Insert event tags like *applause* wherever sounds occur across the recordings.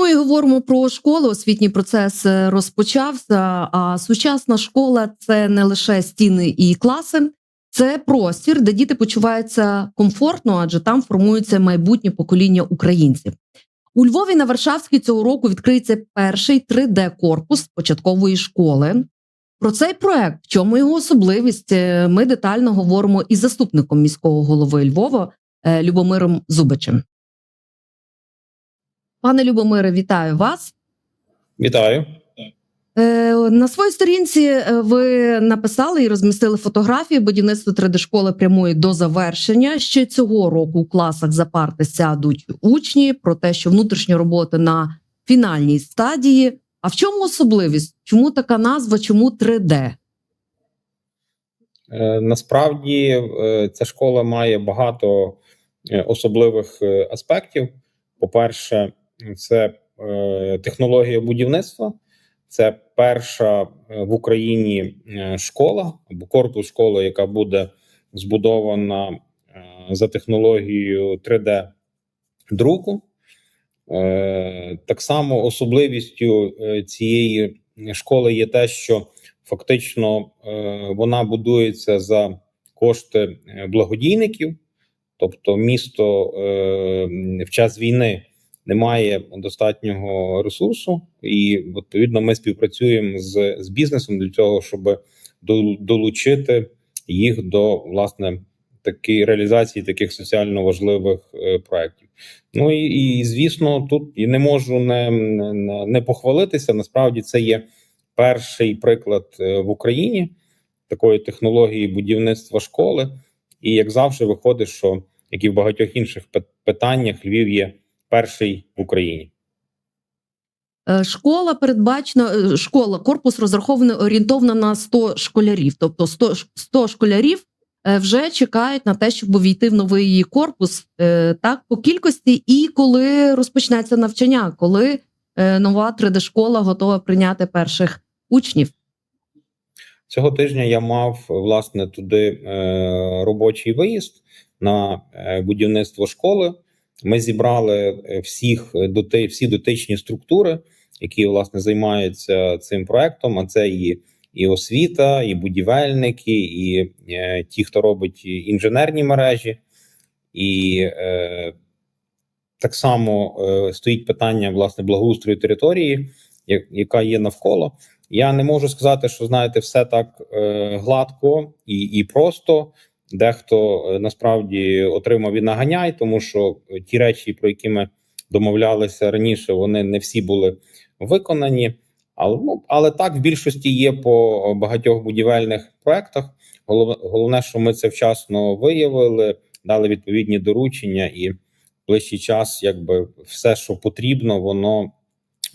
Ну і говоримо про школи. Освітній процес е, розпочався. А сучасна школа це не лише стіни і класи, це простір, де діти почуваються комфортно, адже там формується майбутнє покоління українців. У Львові на Варшавській цього року відкриється перший 3D-корпус початкової школи. Про цей проект, в чому його особливість, е, ми детально говоримо із заступником міського голови Львова е, Любомиром Зубичем. Пане Любомире, вітаю вас. Вітаю. Е, На своїй сторінці е, ви написали і розмістили фотографії. Будівництво 3D-школи прямує до завершення. Ще цього року у класах за парти сядуть учні про те, що внутрішні роботи на фінальній стадії. А в чому особливість? Чому така назва? Чому 3D? Е, Насправді ця школа має багато особливих аспектів. По-перше, це е, технологія будівництва. Це перша е, в Україні е, школа або корпус школи, яка буде збудована за технологією 3D друку. Е, Так само особливістю цієї школи є те, що фактично вона будується за кошти благодійників, тобто місто в час війни не має достатнього ресурсу, і відповідно ми співпрацюємо з, з бізнесом для того, щоб долучити їх до власне такі реалізації таких соціально важливих е, проєктів. Ну і, і звісно, тут не можу не, не, не похвалитися. Насправді це є перший приклад е, в Україні такої технології будівництва школи. І як завжди, виходить, що як і в багатьох інших пи- питаннях, Львів є перший в Україні. Е, Школа передбачена, е, школа, корпус розрахований орієнтовно на 100 школярів. Тобто 100, 100 школярів е, вже чекають на те, щоб увійти в новий корпус так по кількості, і коли розпочнеться навчання, коли нова 3D-школа готова прийняти перших учнів. Цього тижня я мав власне туди робочий виїзд на будівництво школи. Ми зібрали е, всіх доти, всі дотичні структури, які власне займаються цим проектом. А це і, і освіта, і будівельники, і е, ті, хто робить інженерні мережі, і е, так само е, стоїть питання власне благоустрою території, я- яка є навколо. Я не можу сказати, що знаєте, все так е, гладко і, і просто. Дехто е, насправді отримав і наганяй, тому що е, ті речі, про які ми домовлялися раніше, вони не всі були виконані. Але ну але так в більшості є по багатьох будівельних проектах. Головне, головне, що ми це вчасно виявили, дали відповідні доручення, і в ближчий час, якби все, що потрібно, воно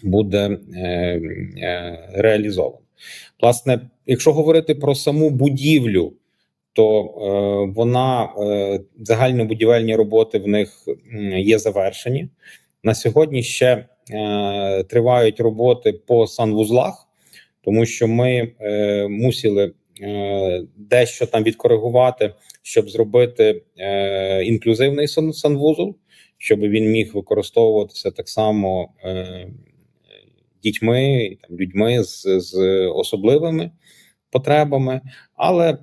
буде е, е, реалізовано. Власне, якщо говорити про саму будівлю, то е, вона е, загальнобудівельні роботи в них є завершені. На сьогодні ще е, тривають роботи по санвузлах, тому що ми мусили дещо там відкоригувати, щоб зробити інклюзивний сан- санвузол, щоб він міг використовуватися так само дітьми, людьми з, з особливими потребами, але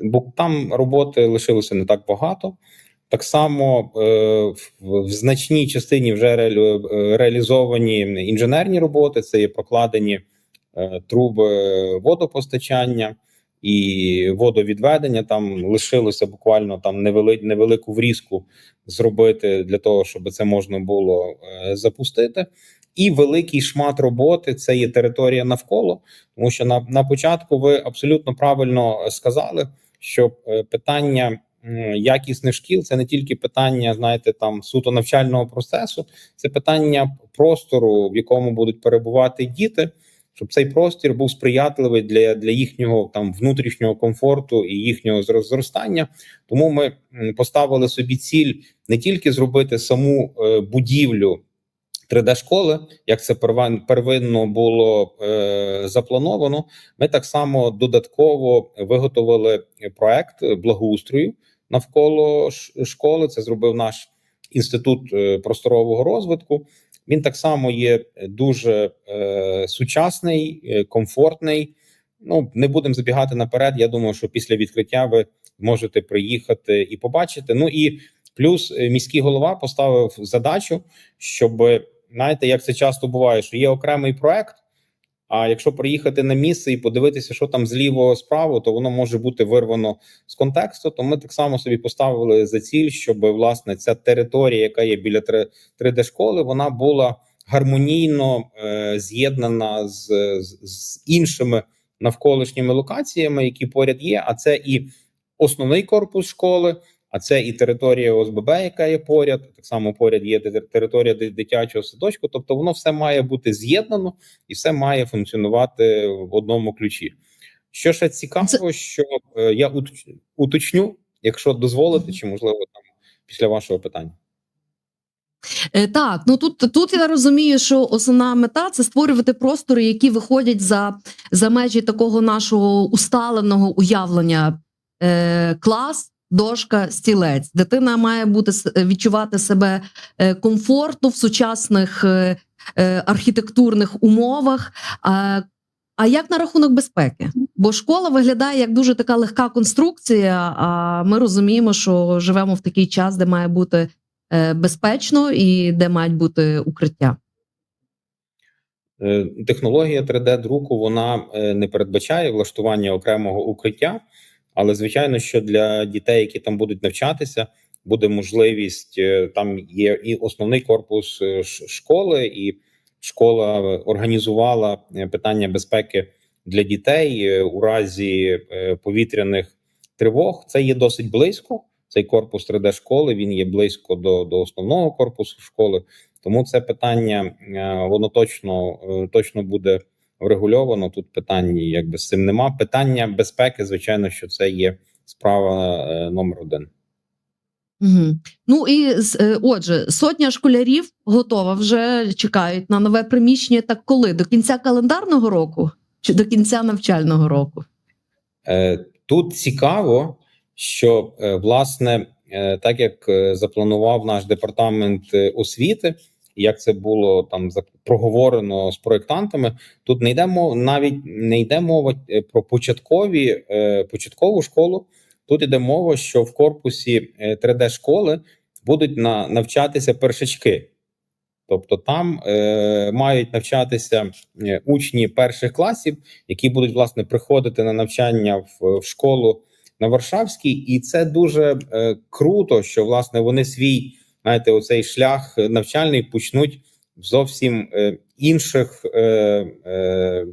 бо там роботи лишилося не так багато. Так само е, в, значній частині вже е, реалізовані інженерні роботи. Це є прокладені е, труби водопостачання і водовідведення. Там лишилося буквально там невели, невелику врізку зробити для того, щоб це можна було запустити. І великий шмат роботи це є територія навколо, тому що на, на початку ви абсолютно правильно сказали, щоб е, питання якісних шкіл це не тільки питання, знаєте, там суто навчального процесу, це питання простору, в якому будуть перебувати діти, щоб цей простір був сприятливий для для їхнього там внутрішнього комфорту і їхнього зростання. Тому ми поставили собі ціль не тільки зробити саму е, будівлю. 3D школи, як це первинно було е, заплановано. Ми так само додатково виготовили проект благоустрою навколо школи. Це зробив наш інститут е, просторового розвитку. Він так само є дуже е, сучасний, е, комфортний. Ну не будемо забігати наперед. Я думаю, що після відкриття ви можете приїхати і побачити. Ну і плюс е, міський голова поставив задачу, щоб знаєте, як це часто буває, що є окремий проект. А якщо приїхати на місце і подивитися, що там зліво справа, то воно може бути вирвано з контексту. То ми так само собі поставили за ціль, щоб власне ця територія, яка є біля 3D школи, вона була гармонійно е, з'єднана з, з, з іншими навколишніми локаціями, які поряд є. А це і основний корпус школи, а це і територія ОСББ, яка є поряд. Так само поряд є те- територія дитячого садочку. Тобто, воно все має бути з'єднано і все має функціонувати в одному ключі. Що ще цікаво, що е, я уточню, якщо дозволите, чи можливо там після вашого питання. Е, Так, ну тут, тут я розумію, що основна мета це створювати простори, які виходять за, за межі такого нашого усталеного уявлення е, клас. Дошка, стілець, дитина має бути с- відчувати себе е, комфортно в сучасних е, е, архітектурних умовах. А, як на рахунок безпеки? Бо школа виглядає як дуже така легка конструкція. А ми розуміємо, що живемо в такий час, де має бути е, безпечно і де мають бути укриття. Е, Технологія 3D-друку вона е, не передбачає влаштування окремого укриття, але звичайно, що для дітей, які там будуть навчатися, буде можливість е, там є і основний корпус е, школи, і школа організувала е, питання безпеки для дітей у разі повітряних тривог. Це є досить близько. Цей корпус 3D школи він є близько до, до основного корпусу школи. Тому це питання воно точно точно буде врегульовано. Тут питань якби з цим нема. Питання безпеки, звичайно, що це є справа е, номер один. Угу. Ну і е, отже, сотня школярів готова вже чекають на нове приміщення. Так коли? До кінця календарного року чи до кінця навчального року? Е, Тут цікаво, що е, власне, так як запланував наш департамент е, як це було там проговорено з проєктантами, тут не йде мова навіть не йде мова е, про початкові е, початкову школу. Тут йде мова, що в корпусі 3D школи будуть на, навчатися першачки. Тобто там е, мають навчатися е, учні перших класів, які будуть власне приходити на навчання в, в школу на Варшавській, і це дуже е, круто, що власне вони свій знаєте, оцей шлях навчальний почнуть в зовсім е, інших е, е,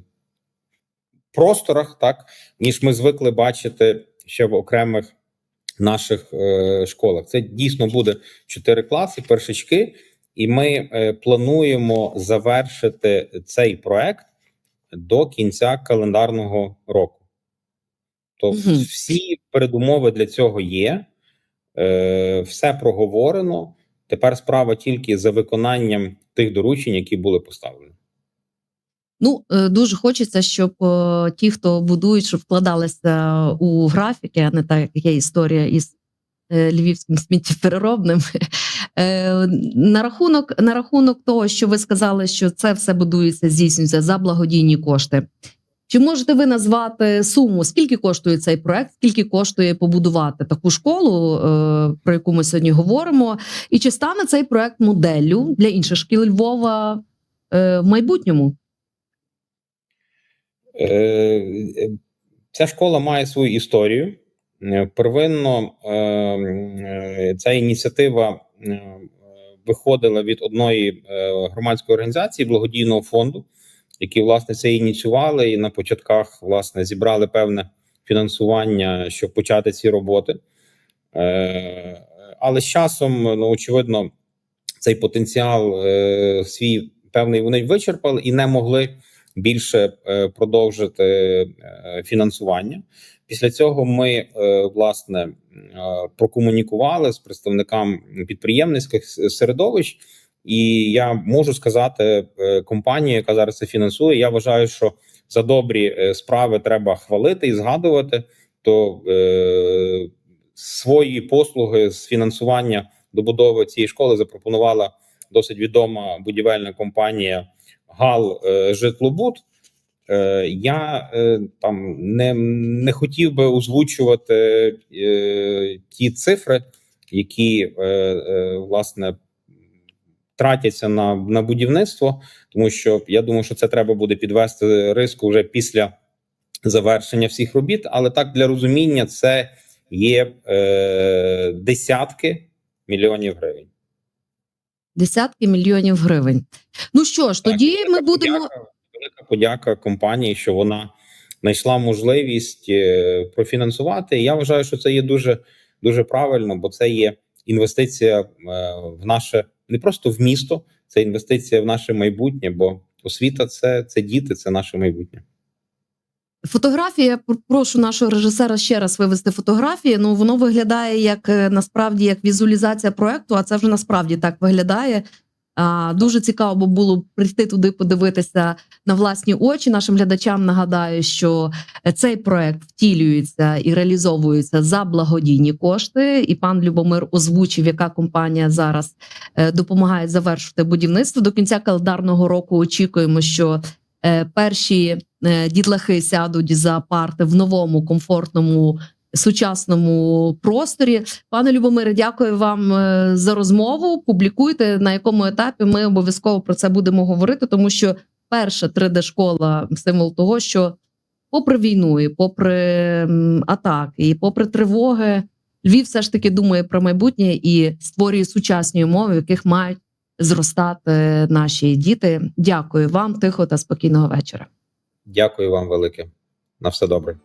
просторах, так ніж ми звикли бачити ще в окремих наших е, школах. Це дійсно буде чотири класи, першачки. І ми е, плануємо завершити цей проект до кінця календарного року. Тобто, всі передумови для цього є, е, все проговорено. Тепер справа тільки за виконанням тих доручень, які були поставлені. Ну е, дуже хочеться, щоб е, ті, хто будують, щоб вкладалися у графіки, а не так як є історія із е, львівським сміттєпереробним. *laughs* Е, На рахунок, на рахунок того, що ви сказали, що це все будується, здійснюється за благодійні кошти. Чи можете ви назвати суму, скільки коштує цей проект, скільки коштує побудувати таку школу, е, про яку ми сьогодні говоримо? І чи стане цей проект моделлю для інших шкіл Львова е, в майбутньому? Е, Ця школа має свою історію. Первинно ця ініціатива виходила від одної громадської організації благодійного фонду, які власне це ініціювали, і на початках власне зібрали певне фінансування, щоб почати ці роботи. Е, Але з часом, ну очевидно, цей потенціал е, свій певний вони вичерпали і не могли більше е, продовжити е, фінансування. Після цього ми е, власне прокомунікували з представниками підприємницьких середовищ, і я можу сказати, е, компанія, яка зараз це фінансує, я вважаю, що за добрі е, справи треба хвалити і згадувати. То е, свої послуги з фінансування добудови цієї школи запропонувала досить відома будівельна компанія Гал е, Житлобуд. Е, Я е, там не, не хотів би озвучувати е, ті цифри, які е, е, власне тратяться на, на будівництво, тому що я думаю, що це треба буде підвести риску вже після завершення всіх робіт. Але так для розуміння, це є е, десятки мільйонів гривень. Десятки мільйонів гривень. Ну що ж, Так, тоді ми будемо. подяка, велика подяка компанії, що вона знайшла можливість е, профінансувати. Я вважаю, що це є дуже дуже правильно, бо це є інвестиція е, в наше не просто в місто, це інвестиція в наше майбутнє. Бо освіта це, це діти, це наше майбутнє. Фотографія, прошу нашого режисера ще раз вивести фотографії. Ну воно виглядає як е, насправді як візуалізація проекту, а це вже насправді так виглядає. А, дуже цікаво було прийти туди, подивитися на власні очі. Нашим глядачам нагадаю, що цей проект втілюється і реалізовується за благодійні кошти. І пан Любомир озвучив, яка компанія зараз е, допомагає завершити будівництво. До кінця календарного року очікуємо, що е, перші е, дітлахи сядуть за парти в новому комфортному сучасному просторі. Пане Любомире, дякую вам е, за розмову. Публікуйте на якому етапі. Ми обов'язково про це будемо говорити, тому що перша 3D школа символ того, що попри війну, і попри атаки, і попри тривоги, Львів все ж таки думає про майбутнє і створює сучасні умови, в яких мають зростати наші діти. Дякую вам, тихо та спокійного вечора. Дякую вам велике. На все добре.